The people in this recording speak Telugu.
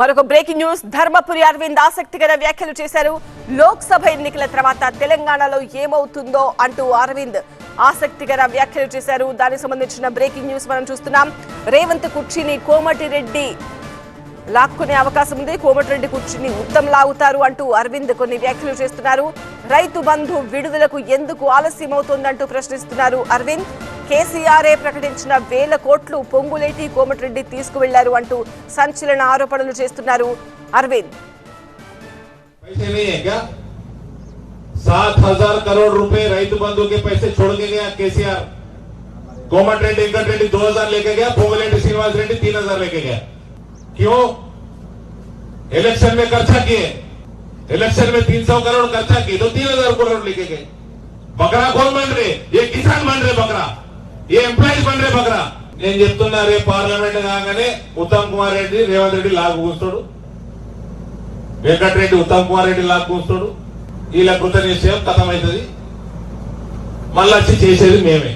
మరొక బ్రేకింగ్ న్యూస్. ధర్మపురి అరవింద్ ఆసక్తికర వ్యాఖ్యలు చేశారు. లోక్సభ ఎన్నికల తర్వాత తెలంగాణలో ఏమవుతుందో అంటూ అరవింద్ ఆసక్తికర వ్యాఖ్యలు చేశారు. దానికి సంబంధించిన బ్రేకింగ్ న్యూస్ మనం చూస్తున్నాం. రేవంత్ కుర్చీని కోమటిరెడ్డి లాక్కునే అవకాశం ఉంది. కోమటిరెడ్డి కుర్చీని ఉత్తం లాగుతారు అంటూ అరవింద్ కొన్ని వ్యాఖ్యలు చేస్తున్నారు. రైతు బంధు విడుదలకు ఎందుకు ఆలస్యం అవుతోందంటూ ప్రశ్నిస్తున్నారు అరవింద్. కేసీఆర్ఏ ప్రకటించిన వేల కోట్లు పొంగులేటి కోమటిరెడ్డి తీసుకువెళ్లారు అంటూ సంచలన ఆరోపణలు చేస్తున్నారు అరవింద్ पैसे नहीं है क्या सात हजार करोड़ रुपए రైతు बंधु के पैसे छोड़ के गया केसीआर कोमट रेड्डी वेंकट रेड्डी दो हजार लेके गया पोगलेटी श्रीनिवास रेड्डी तीन हजार लेके गया क्यों इलेक्शन में खर्चा किए इलेक्शन में तीन सौ करोड़ खर्चा किए तो तीन हजार करोड़ लेके गए बकरा कौन बन रहे ఏ ఎంప్లాయీస్ బన్ రేపు అక్కడ నేను చెప్తున్నా రేపు పార్లమెంట్ కాగానే ఉత్తమ్ కుమార్ రెడ్డి రేవంత్ రెడ్డి లాగు కూర్చోడు వెంకటరెడ్డి ఉత్తమ్ కుమార్ రెడ్డి లాగా కూర్చోడు వీళ్ళ కృత నిశ్చయం కథమవుతుంది మళ్ళీ వచ్చి చేసేది మేమే.